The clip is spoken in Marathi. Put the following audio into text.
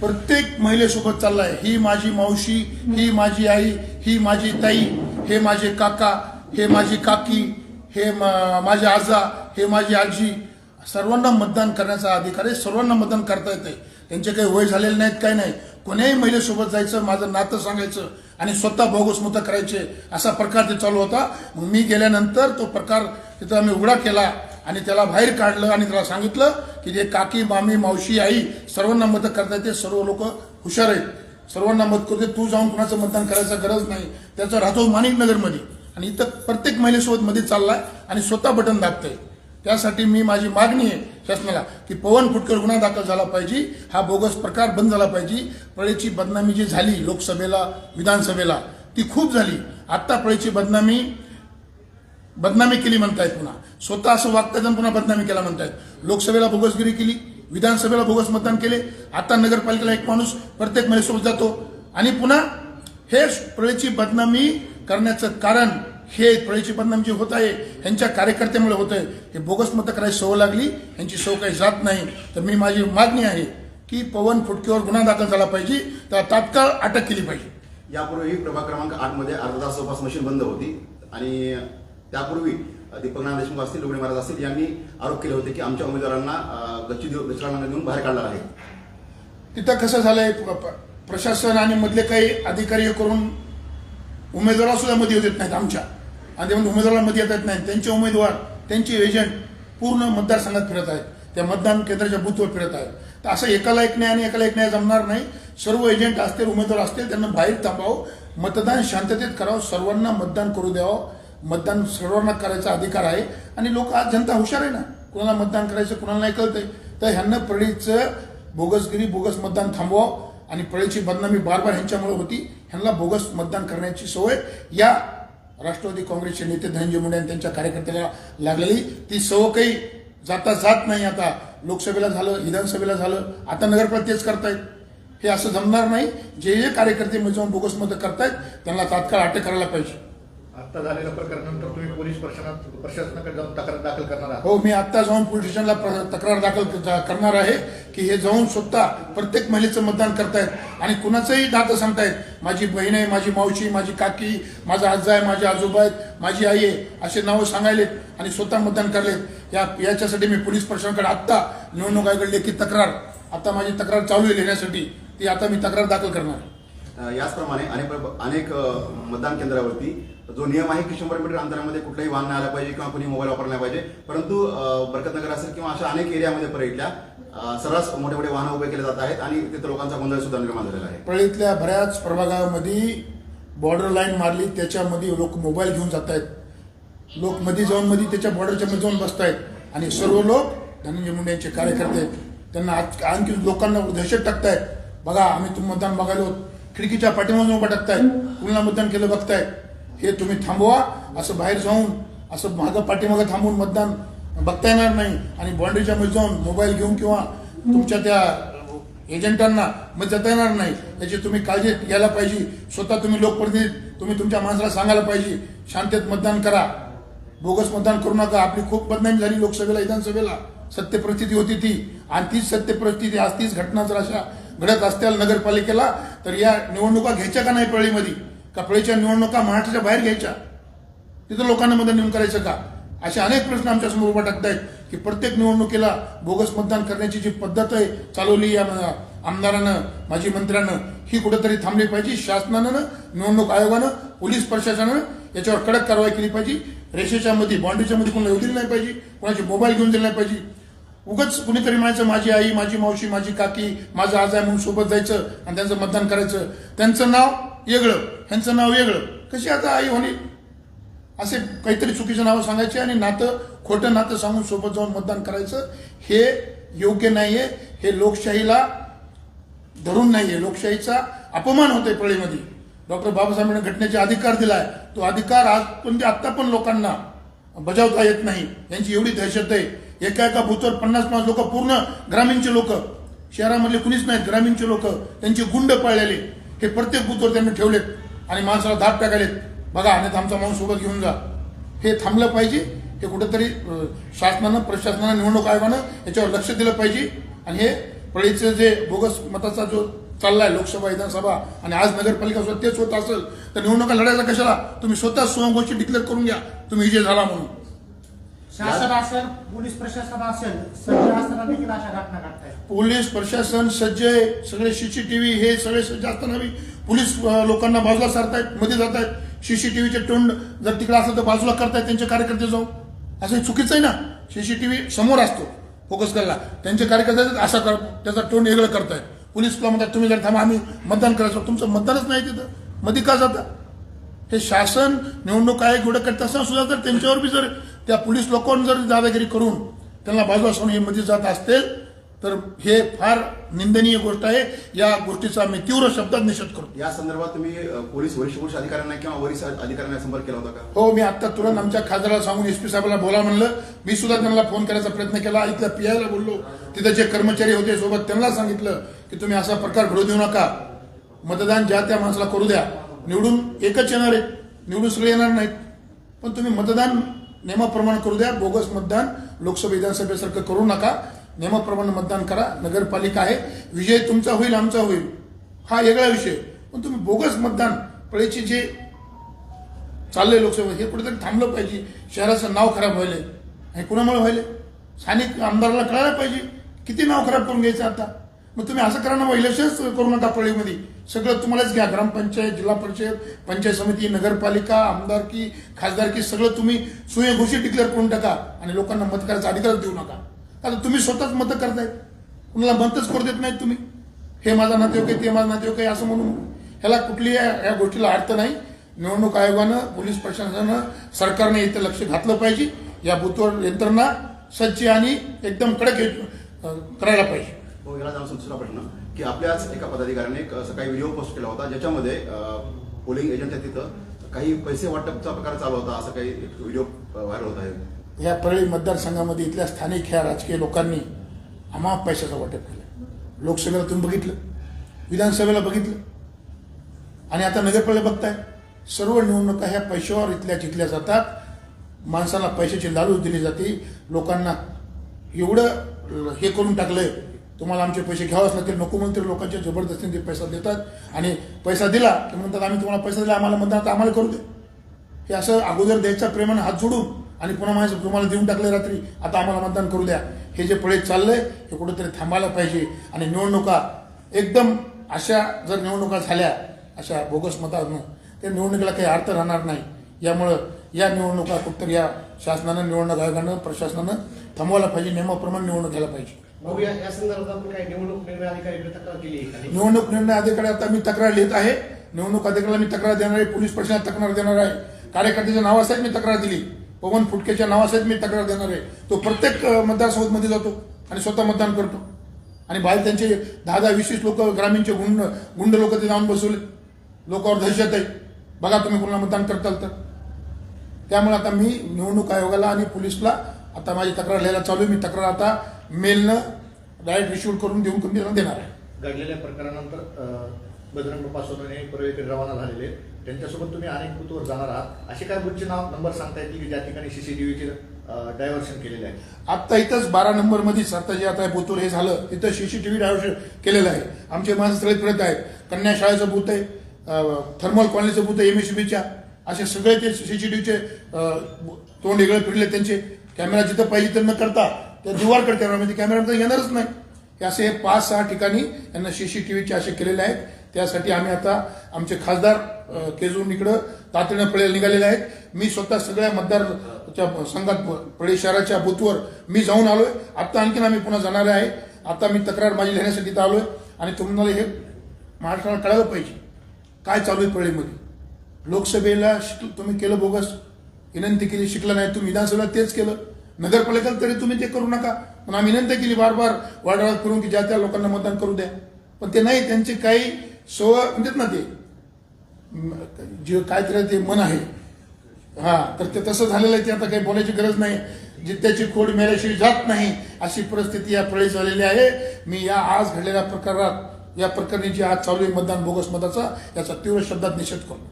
प्रत्येक महिलेसोबत चाललाय. ही माझी मावशी ही माझी आई ही माझी ताई हे माझे काका हे माझी काकी हे माझे आजा हे माझी आजी. सर्वांना मतदान करण्याचा अधिकार आहे. सर्वांना मतदान करता येते त्यांचे काही वय झालेले नाहीत काही नाही. कोण्याही महिलेसोबत जायचं माझं नातं सांगायचं आणि स्वतः बोगस मतं करायचे असा प्रकार ते चालू होता. मग मी गेल्यानंतर तो प्रकार तिथं आम्ही उघडा केला. आणि त्याला बाहेर काढलं आणि त्याला सांगितलं की जे काकी मामी मावशी आई सर्वांना मदत करता येते सर्व लोक हुशार आहेत. सर्वांना मत करते तू जाऊन कुणाचं मतदान करायचं गरज नाही. त्याचा राहतो माणिकनगरमध्ये. आणि इथं प्रत्येक महिलेसोबत मध्ये चाललाय आणि स्वतः बटन दाबतंय. त्यासाठी मी माझी मागणी आहे शासनाला की पवन फुटकर गुन्हा दाखल झाला पाहिजे. हा बोगस प्रकार बंद झाला पाहिजे. प्रळेची बदनामी जी झाली लोकसभेला विधानसभेला ती खूप झाली. आत्ता प्रळेची बदनामी बदनामी केली म्हणतायत पुन्हा. स्वतः असं वागतायत पुन्हा बदनामी केला म्हणतात लोकसभेला भोगसगिरी केली विधानसभेला भोगस मतदान केले आता नगरपालिकेला एक माणूस प्रत्येक महिलेसोबत जातो. आणि पुन्हा हे प्रळेची बदनामी करण्याचं कारण हे प्रळेची बदनामी जी होत आहे ह्यांच्या कार्यकर्त्यामुळे होत आहे. हे बोगस मतं करायची सवय लागली ह्यांची सवय काही जात नाही. तर मी माझी मागणी आहे की पवन फुटकेवर गुन्हा दाखल झाला पाहिजे तर तात्काळ अटक केली पाहिजे. यापूर्वी प्रभाग क्रमांक आठमध्ये अर्धा तास मशीन बंद होती आणि त्यापूर्वी दीपक नाना देशमुख असतील लुगडे महाराज असतील यांनी आरोप केले होते की आमच्या उमेदवारांना गच्ची देऊ गच्चीला देऊन बाहेर काढणार आहे तिथं कसं झालंय प- प्रशासन आणि मधले काही अधिकारी करून उमेदवार सुद्धा मध्ये येत नाहीत आमच्या. आणि ते म्हणजे उमेदवाराला मध्ये येत नाहीत. त्यांचे उमेदवार त्यांचे एजंट पूर्ण मतदारसंघात फिरत आहेत. त्या मतदान केंद्राच्या बूथवर फिरत आहेत. तर असं एकाला एक नाही आणि एकाला एक नाही जमणार नाही. सर्व एजंट असतील उमेदवार असतील त्यांना बाहेर थांबावं मतदान शांततेत करावं सर्वांना मतदान करू द्यावं. मतदान सर्वांना करायचा अधिकार आहे आणि लोक आज जनता हुशार आहे ना? कुणाला मतदान करायचं कुणाला नाही कळतंय. तर ह्यांना प्रळीचं बोगसगिरी बोगस मतदान थांबवावं आणि प्रळीची बदनामी बार बार ह्यांच्यामुळे होती. ह्यांना बोगस मतदान करण्याची सवय या राष्ट्रवादी काँग्रेसचे नेते धनंजय मुंडे आणि त्यांच्या कार्यकर्त्याला लागलेली. ती सवय काही जाता जात नाही आता. लोकसभेला झालं विधानसभेला झालं आता नगरपालिका तेच करतायत. हे असं जमणार नाही. जे जे कार्यकर्ते मिळवून जाऊन बोगस मतं करतायत त्यांना तात्काळ अटक करायला पाहिजे. आता झालेल्या प्रकरणानंतर तुम्ही पोलीस प्रशासनात प्रशासनाकडे जाऊन तक्रार दाखल करणार आहात. हो मी आता जाऊन पोलीस स्टेशनला तक्रार दाखल करणार आहे की हे जाऊन स्वतः प्रत्येक महिलेचं मतदान करतायत आणि कुणाचंही नातं सांगतायत. माझी बहीण आहे माझी मावशी माझी काकी माझा आजा आहे माझे आजोबा आहेत माझी आई आहे असे नावं सांगायलेत आणि स्वतः मतदान करलेत. या याच्यासाठी मी पोलीस प्रशासनाकडे आत्ता निवडणूक आयोगाकडे लेखी तक्रार आता माझी तक्रार चालू आहे लिहिण्यासाठी ती आता मी तक्रार दाखल करणार. याचप्रमाणे अनेक अनेक मतदान केंद्रावरती जो नियम आहे की शंभर मीटर अंतरामध्ये कुठलाही वाहन नाही आला पाहिजे किंवा कुणी मोबाईल वापरला नाही पाहिजे परंतु बरकतनगर असेल किंवा अशा अनेक एरियामध्ये परळीतल्या सर्रास मोठे मोठे वाहनं उभे केले जात आहेत आणि तिथे लोकांचा गोंधळ सुद्धा निर्माण झालेला आहे. परळीतल्या बऱ्याच प्रभागामध्ये बॉर्डर लाईन मारली त्याच्यामध्ये लोक मोबाईल घेऊन जात आहेत. लोक मध्ये जाऊन मध्ये त्याच्या बॉर्डरच्या मध्ये जाऊन बसतायत. आणि सर्व लोक धनंजय मुंडे यांचे कार्यकर्ते आहेत. त्यांना आज आणखी लोकांना दहशत टाकतायत. बघा आम्ही तुम्ही मतदान बघायलो खिडकीच्या पाठीमागून उभा टाकतायत. कुणाला मतदान केलं बघतायत. हे तुम्ही थांबवा. असं बाहेर जाऊन असं मागं पाठीमागं थांबून मतदान बघता येणार नाही. आणि बाउंड्रीच्या मध्ये जाऊन मोबाईल घेऊन किंवा तुमच्या त्या एजंटांना मग जाता येणार नाही. याची तुम्ही काळजी घ्यायला पाहिजे. स्वतः तुम्ही लोकप्रतिनिधी तुम्ही तुमच्या माणसाला सांगायला पाहिजे. शांततेत मतदान करा. बोगस मतदान करू नका. आपली खूप बदनामी झाली लोकसभेला विधानसभेला. सत्य परिस्थिती होती ती. आणि तीच सत्य परिस्थिती आज तीच घटना जर अशा घडत असत्या नगरपालिकेला तर या निवडणुका घ्यायच्या का नाही पळीमध्ये? का निवडणुका महाराष्ट्राच्या बाहेर घ्यायच्या. तिथं लोकांना मतदान नेऊन करायचं का? असे अनेक प्रश्न आमच्यासमोर उभा टाकतायत की प्रत्येक निवडणुकीला बोगस मतदान करण्याची जी पद्धत आहे चालवली या आमदारानं माजी मंत्र्यानं ही कुठेतरी थांबली पाहिजे. शासनानं निवडणूक आयोगानं पोलीस प्रशासनानं याच्यावर कडक कारवाई केली पाहिजे. रेषेच्या मध्ये बाउंड्रीच्या मध्ये कोणाला येऊ दिली नाही पाहिजे. कोणाचे मोबाईल घेऊन दिले नाही पाहिजे. उगाच कुणीतरी म्हणायचं माझी आई माझी मावशी माझी काकी माझा आज आहे म्हणून सोबत जायचं आणि त्यांचं मतदान करायचं. त्यांचं नाव वेगळं ह्यांचं नाव वेगळं. कशी आता आई होणे? असे काहीतरी चुकीचं नावं सांगायचे आणि नातं खोटं नातं सांगून सोबत जाऊन मतदान करायचं हे योग्य नाही आहे हे लोकशाहीला धरून नाही आहे लोकशाहीचा अपमान होतोय पळीमध्ये. डॉक्टर बाबासाहेबांनी घटनेचे अधिकार दिलाय. तो अधिकार आज पण आत्ता पण लोकांना बजावता येत नाही. यांची एवढी दहशत आहे. एका एका भूतवर पन्नास पन्नास लोक पूर्ण ग्रामीणचे लोक. शहरामधले कुणीच नाहीत ग्रामीणचे लोक. त्यांचे गुंड पाळलेले. हे प्रत्येक बूथवर त्यांनी ठेवलेत. आणि माणसाला धाप टाकालेत बघा आणि आमचा माणूस सोबत घेऊन जा. हे थांबलं पाहिजे हे कुठेतरी शासनानं प्रशासनानं निवडणूक आयोगानं याच्यावर लक्ष दिलं पाहिजे. आणि हे पळीचं जे बोगस मताचा जो चाललाय लोकसभा विधानसभा आणि आज नगरपालिका सुद्धा तेच होत असेल तर निवडणुका लढायला कशाला? तुम्ही स्वतः स्वयंघोषित डिक्लेअर करून घ्या. तुम्ही विजय झाला म्हणून. शासन असेल पोलीस प्रशासन असेल सज्ज असताना देखील अशा घटना घडतायत. पोलीस प्रशासन सज्ज सगळे सीसीटीव्ही हे सगळे सज्ज असताना पोलीस लोकांना बाजूला सारतायत मध्ये जात आहेत सीसीटीव्हीचे तोंड जर तिकडे असेल तर बाजूला करतायत त्यांचे कार्यकर्ते जाऊ असं हे चुकीचं आहे ना? सीसीटीव्ही समोर असतो फोकस करायला. त्यांचे कार्यकर्ते असा कर त्याचा तोंड वेगळं करतायत. पोलीस तुला म्हणतात तुम्ही जर थांबा आम्ही मतदान करायचं. तुमचं मतदानच नाही तिथं. मध्ये का जाता? हे शासन निवडणूक आयोग एवढं करत असताना सुद्धा जर त्यांच्यावर बी जर त्या पोलीस लोकांनी जर दादागिरी करून त्यांना बाजूला सोडून हे मध्ये जात असतील तर हे फार निंदनीय गोष्ट आहे. या गोष्टीचा आम्ही तीव्र शब्दात निषेध करतो. या संदर्भात तुम्ही पोलीस वरिष्ठ पोलीस अधिकाऱ्यांना किंवा वरिष्ठ अधिकाऱ्यांना संपर्क केला होता का? हो मी आता तुरंत आमच्या खासदाराला सांगून एस पी साहेबांना बोला म्हणलं. मी सुद्धा त्यांना फोन करायचा प्रयत्न केला. इथल्या पी आयला बोललो. तिथं जे कर्मचारी होते सोबत त्यांना सांगितलं की तुम्ही असा प्रकार घडू देऊ नका. मतदान ज्या त्या माणसाला करू द्या. निवडून एकच येणार आहे. निवडून सगळे येणार नाहीत. पण तुम्ही मतदान नियमाप्रमाणे करू द्या. बोगस मतदान लोकसभा विधानसभेसारखं करू नका. नियमाप्रमाणे मतदान करा नगरपालिका आहे विजय तुमचा होईल आमचा होईल. हा वेगळा विषय. पण तुम्ही बोगस मतदान पळेची जे चालले लोकसभा हे कुठेतरी थांबलं पाहिजे. शहराचं नाव खराब व्हायले हे कुणामुळे व्हायले स्थानिक आमदाराला कळायला पाहिजे. किती नाव खराब करून घ्यायचं आता? मग तुम्ही असं करा ना मग इलेक्शनच करू नका पळीमध्ये. सगळं तुम्हालाच घ्या. ग्रामपंचायत जिल्हा परिषद पंचायत समिती नगरपालिका आमदारकी खासदारकी सगळं तुम्ही सुयघोषित डिक्लेअर करून टाका. आणि लोकांना मत करायचा अधिकार देऊ नका. कारण तुम्ही स्वतःच मतं करतायत कुणाला मतच करू देत नाहीत तुम्ही. हे माझा नातेवाईक आहे ते माझा नातेवाईक आहे असं म्हणून ह्याला कुठली या या गोष्टीला अर्थ नाही. निवडणूक आयोगानं पोलीस प्रशासनानं सरकारने इथं लक्ष घातलं पाहिजे. या बुथवर यंत्रणा सज्ज आणि एकदम कडक करायला पाहिजे. हो याला जाऊन दुसरा प्रश्न. की आपल्याच एका पदाधिकाऱ्याने सकाळी व्हिडिओ पोस्ट केला होता ज्याच्यामध्ये पोलिंग एजंट आहे तिथं काही पैसे वाटपचा प्रकार चालू होता असं काही व्हिडिओ व्हायरल होत आहे. या परळी मतदारसंघामध्ये इथल्या स्थानिक ह्या राजकीय लोकांनी आम्हा पैशाचं वाटप केलं. लोकसभेला तुम्ही बघितलं विधानसभेला बघितलं. आणि आता नगरपालिका बघताय सर्व निवडणुका ह्या पैशावर इथल्या जिंकल्या जातात. माणसाला पैशाची लालूच दिली जाते. लोकांना एवढं हे करून टाकलंय तुम्हाला आमचे पैसे घ्यावेच लागतील. नको म्हणून तरी लोकांच्या जबरदस्तीने ते पैसा देतात. आणि पैसा दिला की म्हणतात आम्ही तुम्हाला पैसा दिला आम्हाला मतदान आम्हाला करू दे. हे असं अगोदर द्यायचा प्रेमानं हात जोडून आणि पुन्हा माझ्या तुम्हाला देऊन टाकले रात्री. आता आम्हाला मतदान करू द्या. हे जे पळे चाललंय हे कुठेतरी थांबायला पाहिजे. आणि निवडणुका एकदम अशा जर निवडणुका झाल्या अशा बोगस मतानं त्या निवडणुकीला काही अर्थ राहणार नाही. यामुळं या निवडणुका कुठतरी या शासनानं निवडणूक आयोगानं प्रशासनानं थांबवायला पाहिजे. नियमाप्रमाणे निवडणूक घ्यायला पाहिजे. निवडणूक निर्णय अधिकारी आता मी तक्रार लिहित आहे. निवडणूक अधिकाऱ्याला मी तक्रार देणार आहे. पोलीस प्रशासनात तक्रार देणार आहे. कार्यकर्त्याच्या नावासहित मी तक्रार दिली. पवन फुटकेच्या नावासहित मी तक्रार देणार आहे. तो प्रत्येक मतदारसंघामध्ये जातो आणि स्वतः मतदान करतो. आणि बाहेर त्यांचे दहा दहा वीस वीस लोक ग्रामीणचे गुंड गुंड लोक ते जाऊन बसवले. लोकांवर दहशत आहे. बघा तुम्ही कोणाला मतदान करताल तर. त्यामुळे आता मी निवडणूक आयोगाला आणि पोलिसला आता माझी तक्रार लिहायला चालू आहे. मी तक्रार आता मेलनं डायरेक्ट रिसिव्ह करून देऊन कमी देणार आहे. घडलेल्या प्रकारानंतर बजरंग बाप्पा सोनवणे परळीकडे रवाना झालेले आहेत. त्यांच्यासोबत तुम्ही अनेक बूथवर जाणार आहात. असे काय बूथचे नाव नंबर सांगता येतील की ज्या ठिकाणी सीसीटीव्हीचे डायव्हर्शन केलेले आहे आत्ता इथंच बारा नंबरमध्ये जे आता बुथवर हे झालं. तिथं सीसीटीव्ही डायव्हर्शन केलेलं आहे. आमचे माणसं सगळे फिरत आहेत. कन्या शाळेचं बूथ आहे थर्मल कॉलनीचं बूथ आहे एमएसबीच्या असे सगळे ते सीसीटीव्हीचे तोंड वेगळे फिरले त्यांचे. कॅमेरा जिथं पाहिजे तर न करता त्या दिवारकडे म्हणजे कॅमेरामध्ये कॅमेरा येणारच नाही. असे पाच सहा ठिकाणी यांना सीसीटीव्हीचे असे केलेले आहेत. त्यासाठी आम्ही आता आमचे खासदार केजून इकडं तातडीनं पळेल निघालेले आहेत. मी स्वतः सगळ्या मतदारच्या संघात पळे शहराच्या बूथवर मी जाऊन आलोय. आता आणखीन आम्ही पुन्हा जाणार आहे. आता मी तक्रार माझी लिहिण्यासाठी इथं आलोय. आणि तुम्हाला हे महाराष्ट्राला कळायला पाहिजे. काय चालू आहे पळेमध्ये? लोकसभेला शिक तुम्ही केलं बोगस. विनंती केली शिकलं नाही. तुम्ही विधानसभेला तेच केलं. नगरपालिकेला तरी तुम्ही ते करू नका. पण आम्ही विनंती केली बार बार वाढवाढ करून की ज्या त्या लोकांना मतदान करू द्या. पण ते नाही. त्यांचे काही सो म्हणतात ना ते जे काय तरी ते मन आहे. हा तर ते तसं झालेलं आहे ते आता काही बोलायची गरज नाही. जित्याची खोड मेल्याशिवाय जात नाही अशी परिस्थिती या प्रळी झालेली आहे. मी या आज घडलेल्या प्रकारात या प्रकरणी जी आज चालू आहे मतदान बोगस मताचा याचा तीव्र शब्दात निषेध करतो.